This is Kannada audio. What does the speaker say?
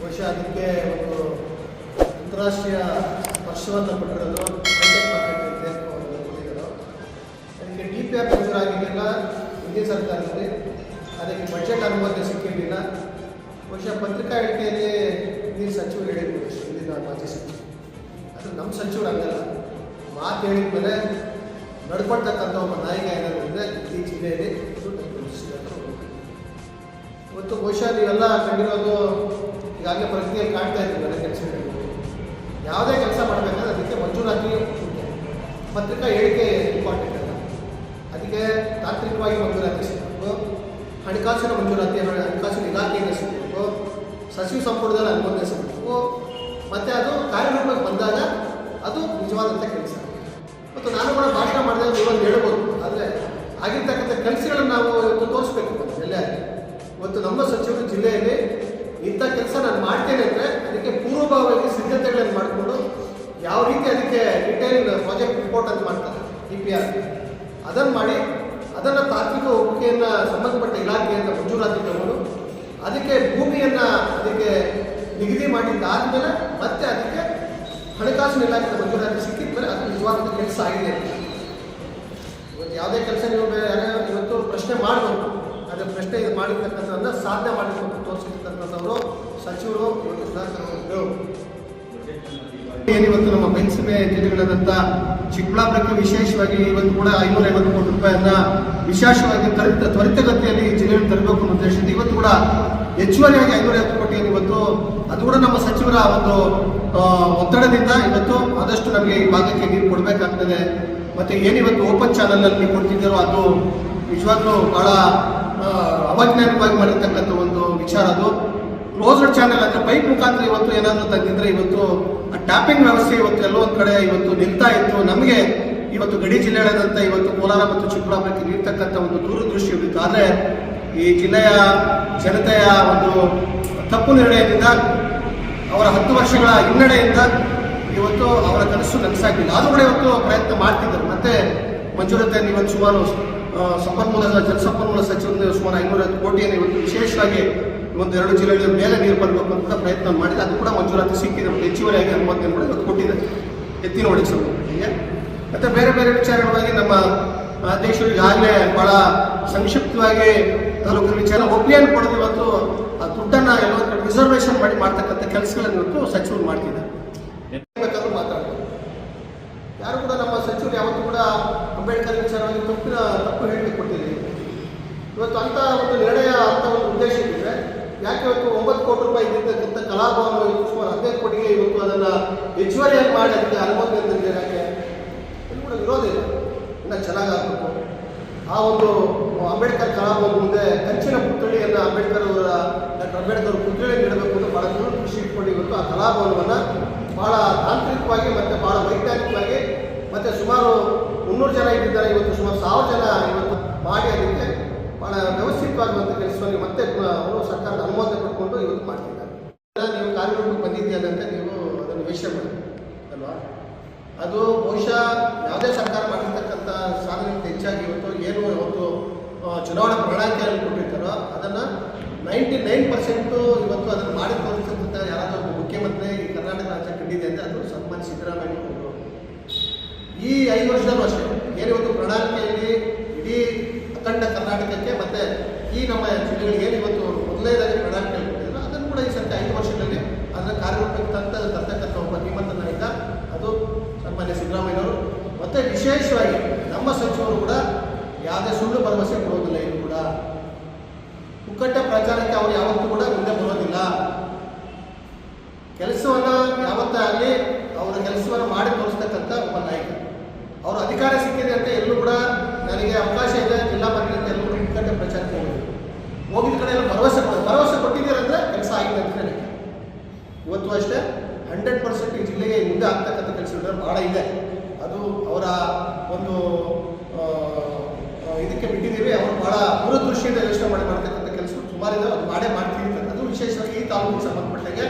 ಬಹುರಾಷ್ಟ್ರೀಯ ಅದಕ್ಕೆ ಒಂದು ಅಂತಾರಾಷ್ಟ್ರೀಯ ಮಾರ್ಕೆಟ್ ಕೊಟ್ಟಿರೋದು ಕೊಟ್ಟಿದ್ದರು. ಅದಕ್ಕೆ ಡಿ ಪಿ ಆರ್ ಮಂಜೂರಾಗಿರಲಿಲ್ಲ ಹಿಂದಿನ ಸರ್ಕಾರದಲ್ಲಿ. ಅದಕ್ಕೆ ಬಜೆಟ್ ಅನುಮತಿ ಸಿಕ್ಕಿರಲಿಲ್ಲ. ಬಹುಶಃ ಪತ್ರಿಕಾ ಹೇಳಿಕೆಯಲ್ಲಿ ಹಿಂದಿನ ಸಚಿವರು ಹೇಳಿದ್ರು ಹಿಂದಿನ ಮಾಜಿ ಸಚಿವರು. ಅದು ನಮ್ಮ ಸಚಿವರು ಹಂಗಲ್ಲ. ಮಾತು ಹೇಳಿದ ಮೇಲೆ ನಡ್ಕೊಳ್ತಕ್ಕಂಥ ಒಬ್ಬ ನಾಯಕ ಏನಾದ್ರು ಈ ಜಿಲ್ಲೆಯಲ್ಲಿ. ಇವತ್ತು ಬಹುಶಃ ನೀವೆಲ್ಲ ಕಂಡಿರೋದು ಈಗಾಗಲೇ ಪ್ರಕ್ರಿಯೆ ಕಾಣ್ತಾ ಇದ್ದೀವಿ ಮನೆ ಕೆಲಸಗಳು ಯಾವುದೇ ಕೆಲಸ ಮಾಡಬೇಕಂದ್ರೆ ಅದಕ್ಕೆ ಮಂಜೂರಾತಿ ಪತ್ರಿಕಾ ಹೇಳಿಕೆ ಇಂಪಾರ್ಟೆಂಟ್ ಅಲ್ಲ. ಅದಕ್ಕೆ ತಾಂತ್ರಿಕವಾಗಿ ಮಂಜೂರಾತಿ ಸಿಗಬೇಕು. ಹಣಕಾಸಿನ ಮಂಜೂರಾತಿ ಹಣಕಾಸಿನ ಇಲಾಖೆಯಿಂದ ಸಿಗಬೇಕು. ಸಚಿವ ಸಂಪುಟದಲ್ಲಿ ಅನುಮೋದನೆ ಸಿಗಬೇಕು. ಮತ್ತು ಅದು ಕಾರ್ಯರೂಪಕ್ಕೆ ಬಂದಾಗ ಅದು ನಿಜವಾದಂಥ ಕೆಲಸ. ಮತ್ತು ನಾನು ಕೂಡ ಭಾಷಣ ಮಾಡಿದಾಗ ನೀವೊಂದು ಹೇಳ್ಬೋದು. ಆದರೆ ಆಗಿರ್ತಕ್ಕಂಥ ಕೆಲಸಗಳನ್ನು ನಾವು ಇವತ್ತು ತೋರಿಸ್ಬೇಕು. ಎಲ್ಲ ಇವತ್ತು ನಮ್ಮ ಸಚಿವರು ಜಿಲ್ಲೆಯಲ್ಲಿ ಇಂಥ ಕೆಲಸ ನಾನು ಮಾಡ್ತೇನೆ ಅಂದರೆ ಅದಕ್ಕೆ ಪೂರ್ವಭಾವವಾಗಿ ಸಿದ್ಧತೆಗಳನ್ನು ಮಾಡಿಕೊಂಡು ಯಾವ ರೀತಿ ಅದಕ್ಕೆ ಡಿಟೇಲ್ ಪ್ರಾಜೆಕ್ಟ್ ರಿಪೋರ್ಟ್ ಅಂತ ಮಾಡ್ತಾರೆ ಇ ಪಿ ಆರ್ ಅದನ್ನು ಮಾಡಿ, ಅದನ್ನು ತಾತ್ವಿಕ ಒಪ್ಪಿಗೆಯನ್ನು ಸಂಬಂಧಪಟ್ಟ ಇಲಾಖೆಯಿಂದ ಮಂಜೂರಾತಿ ತಗೊಂಡು ಅದಕ್ಕೆ ಭೂಮಿಯನ್ನು ಅದಕ್ಕೆ ನಿಗದಿ ಮಾಡಿದ್ದಾದಮೇಲೆ ಮತ್ತೆ ಅದಕ್ಕೆ ಹಣಕಾಸಿನ ಇಲಾಖೆಯ ಮಂಜೂರಾತಿ ಸಿಕ್ಕಿದ ಮೇಲೆ ಅದು ನಿಜವಾದ ಕೆಲಸ ಆಗಿದೆ. ಇವತ್ತು ಯಾವುದೇ ಕೆಲಸ ನೀವು ಇವತ್ತು ಪ್ರಶ್ನೆ ಮಾಡಬೇಕು ಪ್ರಶ್ನೆ ಇದು ಮಾಡಿರ್ತಕ್ಕಂಥದ್ದನ್ನ ಸಾಧನೆ ಮಾಡಿಕೊಂಡು ತೋರಿಸಿರ್ತಕ್ಕಂಥವ್ರು ಸಚಿವರು ಏನಿವತ್ತು ನಮ್ಮ ಬೆನ್ಸಿಮೆ ಜಿಲ್ಲೆಗಳಾದಂಥ ಚಿಕ್ಕಬಳ್ಳಾಪುರಕ್ಕೆ ವಿಶೇಷವಾಗಿ ಇವತ್ತು ಕೂಡ ಐನೂರ ಐವತ್ತು ಕೋಟಿ ರೂಪಾಯಿಯನ್ನ ವಿಶೇಷವಾಗಿ ತ್ವರಿತ ತ್ವರಿತಗತಿಯಲ್ಲಿ ಜಿಲ್ಲೆಯನ್ನು ತರಬೇಕು ಅನ್ನೋ ಉದ್ದೇಶದಿಂದ ಇವತ್ತು ಕೂಡ ಹೆಚ್ಚುವರಿಯಾಗಿ ಐನೂರ ಐವತ್ತು ಕೋಟಿಯನ್ನು ಇವತ್ತು ಅದು ಕೂಡ ನಮ್ಮ ಸಚಿವರ ಒಂದು ಒತ್ತಡದಿಂದ ಇವತ್ತು ಆದಷ್ಟು ನಮಗೆ ಈ ಭಾಗಕ್ಕೆ ನೀರು ಕೊಡಬೇಕಾಗ್ತದೆ. ಮತ್ತೆ ಏನಿವತ್ತು ಓಪನ್ ಚಾನಲ್ ಅಲ್ಲಿ ಕೊಡ್ತಿದ್ದಾರೋ ಅದು ನಿಜವಾಗ್ಲೂ ಬಹಳ ಆ, ಅವಜ್ಞಾನಿಕವಾಗಿ ಮಾಡಿರ್ತಕ್ಕಂಥ ಒಂದು ವಿಚಾರ ಅದು. ಕ್ಲೋಸ್ಡ್ ಚಾನೆಲ್ ಅಂದ್ರೆ ಪೈಪ್ ಮುಖಾಂತರ ಇವತ್ತು ಏನಾದರೂ ತಂದಿದ್ರೆ ಇವತ್ತು ಆ ಟ್ಯಾಪಿಂಗ್ ವ್ಯವಸ್ಥೆ ಇವತ್ತು ಎಲ್ಲೋ ಒಂದು ಕಡೆ ಇವತ್ತು ನಿಲ್ತಾ ಇತ್ತು. ನಮಗೆ ಇವತ್ತು ಗಡಿ ಜಿಲ್ಲೆಯಾದಂಥ ಇವತ್ತು ಕೋಲಾರ ಮತ್ತು ಚಿಕ್ಕಬಳ್ಳಾಪುರಕ್ಕೆ ನೀಡ್ತಕ್ಕಂಥ ಒಂದು ದೂರದೃಷ್ಟಿ ಇತ್ತು ಆದರೆ ಈ ಜಿಲ್ಲೆಯ ಜನತೆಯ ಒಂದು ತಪ್ಪು ನಿರ್ಣಯದಿಂದ ಅವರ ಹತ್ತು ವರ್ಷಗಳ ಹಿನ್ನಡೆಯಿಂದ ಇವತ್ತು ಅವರ ಕನಸು ನನಸಾಗಿಲ್ಲ ಆದರೂ ಕೂಡ ಇವತ್ತು ಪ್ರಯತ್ನ ಮಾಡ್ತಿದ್ದರು. ಮತ್ತೆ ಮಂಜೂರತೆಯನ್ನು ಇವತ್ತು ಸುಮಾರು ಸಂಪನ್ಮೂಲ ಜಲಸಂಪನ್ಮೂಲ ಸಚಿವರು ಸುಮಾರು ಐನೂರ ಕೋಟಿಯನ್ನು ಇವತ್ತು ವಿಶೇಷವಾಗಿ ಒಂದು ಎರಡು ಜಿಲ್ಲೆಗಳ ಮೇಲೆ ನೀರು ಬರಬೇಕು ಪ್ರಯತ್ನ ಮಾಡಿದೆ. ಅದು ಕೂಡ ಮಂಜೂರಾತಿ ಸಿಕ್ಕಿದೆ. ಮತ್ತು ಹೆಚ್ಚುವರಿಯಾಗಿ ಅನುಮತಿ ಕೂಡ ಇವತ್ತು ಕೊಟ್ಟಿದೆ. ಎತ್ತಿನ ಹೊಡೆ ಮತ್ತು ಬೇರೆ ಬೇರೆ ವಿಚಾರಗಳಾಗಿ ನಮ್ಮ ಅಧ್ಯಕ್ಷರು ಈಗಾಗಲೇ ಬಹಳ ಸಂಕ್ಷಿಪ್ತವಾಗಿ ತಾಲೂಕಿನ ವಿಚಾರ ಒಪ್ಪಿಗೆಯನ್ನು ಕೊಡೋದು ಇವತ್ತು ಆ ದುಡ್ಡನ್ನು ಎಲ್ಲ ರಿಸರ್ವೇಷನ್ ಮಾಡಿ ಮಾಡ್ತಕ್ಕಂಥ ಕೆಲಸಗಳನ್ನು ಇವತ್ತು ಸಚಿವರು ಮಾಡ್ತಿದ್ದಾರೆ ಬೇಕಾದ್ರೂ ಮಾತಾಡ್ಬೋದು ಯಾರು ಕೂಡ ನಮ್ಮ ಸಚಿವರು ಯಾವತ್ತೂ ಕೂಡ ಅಂಬೇಡ್ಕರ್ ವಿಚಾರವಾಗಿ ತಪ್ಪಿನ ತಪ್ಪು ಹೇಳಿಕೆ ಕೊಟ್ಟಿದ್ದೀನಿ ಇವತ್ತು ಅಂತ ಒಂದು ನಿರ್ಣಯ ಅಂತ ಒಂದು ಉದ್ದೇಶ ಇದ್ದರೆ ಯಾಕೆ ಇವತ್ತು ಒಂಬತ್ತು ಕೋಟಿ ರೂಪಾಯಿ ಇದ್ದಿರ್ತಕ್ಕಂಥ ಕಲಾಭವನ ಇವತ್ತು ಸುಮಾರು ಹದಿನೈದು ಕೋಟಿಗೆ ಇವತ್ತು ಅದನ್ನು ಹೆಚ್ಚುವರಿಯಾಗಿ ಮಾಡಿ ಅದಕ್ಕೆ ಅನುಮತಿ ತಂದಿದೆ ಯಾಕೆ? ಇದು ಕೂಡ ವಿರೋಧ ಇಲ್ಲ ಚೆನ್ನಾಗಾಗಬೇಕು. ಆ ಒಂದು ಅಂಬೇಡ್ಕರ್ ಕಲಾಭವನ ಮುಂದೆ ಕಂಚಿನ ಪುತ್ಥಳಿಯನ್ನು ಅಂಬೇಡ್ಕರ್ ಅವರ, ಡಾಕ್ಟರ್ ಅಂಬೇಡ್ಕರ್ ಪುತ್ಥಳಿ ನೀಡಬೇಕು ಅಂತ ಭಾಳ ಖುಷಿ ಇಟ್ಕೊಂಡು ಇವತ್ತು ಆ ಕಲಾಭವನವನ್ನು ಭಾಳ ತಾಂತ್ರಿಕವಾಗಿ ಮತ್ತು ಭಾಳ ವೈಜ್ಞಾನಿಕವಾಗಿ ಮತ್ತು ಸುಮಾರು ಮುನ್ನೂರು ಜನ ಇದ್ದಿದ್ದಾರೆ ಇವತ್ತು ಸುಮಾರು ಸಾವಿರ ಜನ ಇವತ್ತು ಮಾಡಿ ಅದಕ್ಕೆ ಭಾಳ ವ್ಯವಸ್ಥಿತವಾಗುವಂಥ ಕೆಲಸವನ್ನು ಮತ್ತೆ ಅವರು ಸರ್ಕಾರದ ಅನುಮೋದನೆ ಪಡ್ಕೊಂಡು ಇವತ್ತು ಮಾಡ್ತಿದ್ದಾರೆ. ನೀವು ಕಾರ್ಯಕ್ರಮಕ್ಕೆ ಬಂದಿದ್ದೀಯಲ್ಲ ಅಂತ ನೀವು ಅದನ್ನು ವಿಷಯ ಮಾಡಿ. ಅಲ್ವಾ? ಅದು ಬಹುಶಃ ಯಾವುದೇ ಸರ್ಕಾರ ಮಾಡಿರ್ತಕ್ಕಂಥ ಸಾಧನೆಗಿಂತ ಹೆಚ್ಚಾಗಿ ಇವತ್ತು ಏನು ಇವತ್ತು ಚುನಾವಣಾ ಪ್ರಣಾಳಿಕೆಯಲ್ಲಿ ಕೊಟ್ಟಿರ್ತಾರೋ ಅದನ್ನು ನೈಂಟಿ ನೈನ್ ಪರ್ಸೆಂಟು ಇವತ್ತು ಅದನ್ನು ಮಾಡಿ ತೋರಿಸ್ತಕ್ಕಂಥ ಯಾರಾದರೂ ಒಬ್ಬ ಮುಖ್ಯಮಂತ್ರಿ ಕರ್ನಾಟಕ ರಾಜ್ಯ ಕಂಡಿದೆ ಅಂದರೆ ಅದು ಸಂಬಂಧ ಸಿದ್ದರಾಮಯ್ಯ ಈ ಐದು ವರ್ಷದಲ್ಲೂ ಅಷ್ಟೇ ಏನಿವತ್ತು ಪ್ರಣಾಳಿಕೆಯಲ್ಲಿ ಇಡೀ ಅಖಂಡ ಕರ್ನಾಟಕಕ್ಕೆ ಮತ್ತೆ ಈ ನಮ್ಮ ಜಿಲ್ಲೆಗಳಿಗೆ ಏನು ಇವತ್ತು ಮೊದಲನೇದಾಗಿ ಪ್ರಣಾಳಿಕೆ ಕೇಳ್ಕೊಂಡಿದ್ರು ಅದನ್ನು ಕೂಡ ಈ ಸರ್ತಿ ಐದು ವರ್ಷದಲ್ಲಿ ಅದನ್ನು ಕಾರ್ಯರೂಪಕ್ಕೆ ತಂತ ತರ್ತಕ್ಕಂಥ ಒಬ್ಬ ಧೀಮಂತ ನಾಯಕ, ಅದು ಸನ್ಮಾನ್ಯ ಸಿದ್ದರಾಮಯ್ಯವರು ಮತ್ತೆ ವಿಶೇಷವಾಗಿ ನಮ್ಮ ಸಚಿವರು ಕೂಡ ಯಾವುದೇ ಸುಳ್ಳು ಭರವಸೆ ಕೊಡೋದಿಲ್ಲ ಇನ್ನು ಕೂಡ. ಪುಕ್ಕಟ್ಟ ಪ್ರಚಾರಕ್ಕೆ ಅವರು ಯಾವತ್ತೂ ಕೂಡ ಮುಂದೆ ಬರೋದಿಲ್ಲ. ಕೆಲಸವನ್ನು ಯಾವತ್ತೇ ಆಗಲಿ ಅವರ ಕೆಲಸವನ್ನು ಮಾಡಿ ತೋರಿಸ್ತಕ್ಕಂಥ ಒಬ್ಬ ನಾಯಕ. ಅವರು ಅಧಿಕಾರ ಸಿಕ್ಕಿದೆ ಅಂತ ಎಲ್ಲೂ ಕೂಡ ನನಗೆ ಅವಕಾಶ ಇದೆ, ಜಿಲ್ಲಾ ಪುಕ್ಕಟ್ಟೆ ಪ್ರಚಾರಕ್ಕೆ ಹೋಗಿಲ್ಲ ಹೋಗಿದ ಕಡೆ ಎಲ್ಲ ಭರವಸೆ ಕೊಡ ಭರವಸೆ ಕೊಟ್ಟಿದ್ದೀರಂದ್ರೆ ಕೆಲಸ ಆಗಿಲ್ಲ ಅಂತ ನನಗೆ ಇವತ್ತು ಅಷ್ಟೇ ಹಂಡ್ರೆಡ್ ಪರ್ಸೆಂಟ್ ಈ ಜಿಲ್ಲೆಗೆ ಮುಂದೆ ಆಗ್ತಕ್ಕಂಥ ಕೆಲಸಗಳು ಭಾಳ ಇದೆ. ಅದು ಅವರ ಒಂದು ಇದಕ್ಕೆ ಬಿಟ್ಟಿದ್ದೀವಿ. ಅವರು ಭಾಳ ದೂರದೃಷ್ಟಿಯಿಂದ ಯೋಚನೆ ಮಾಡಿ ಮಾಡ್ತಕ್ಕಂಥ ಕೆಲಸ ಸುಮಾರಿದೆ. ಅದು ಮಾಡೇ ಮಾಡ್ತೀವಿ ಅದು ವಿಶೇಷವಾಗಿ ಈ ತಾಲೂಕಿಗೆ ಸಂಬಂಧಪಟ್ಟಾಗೆ.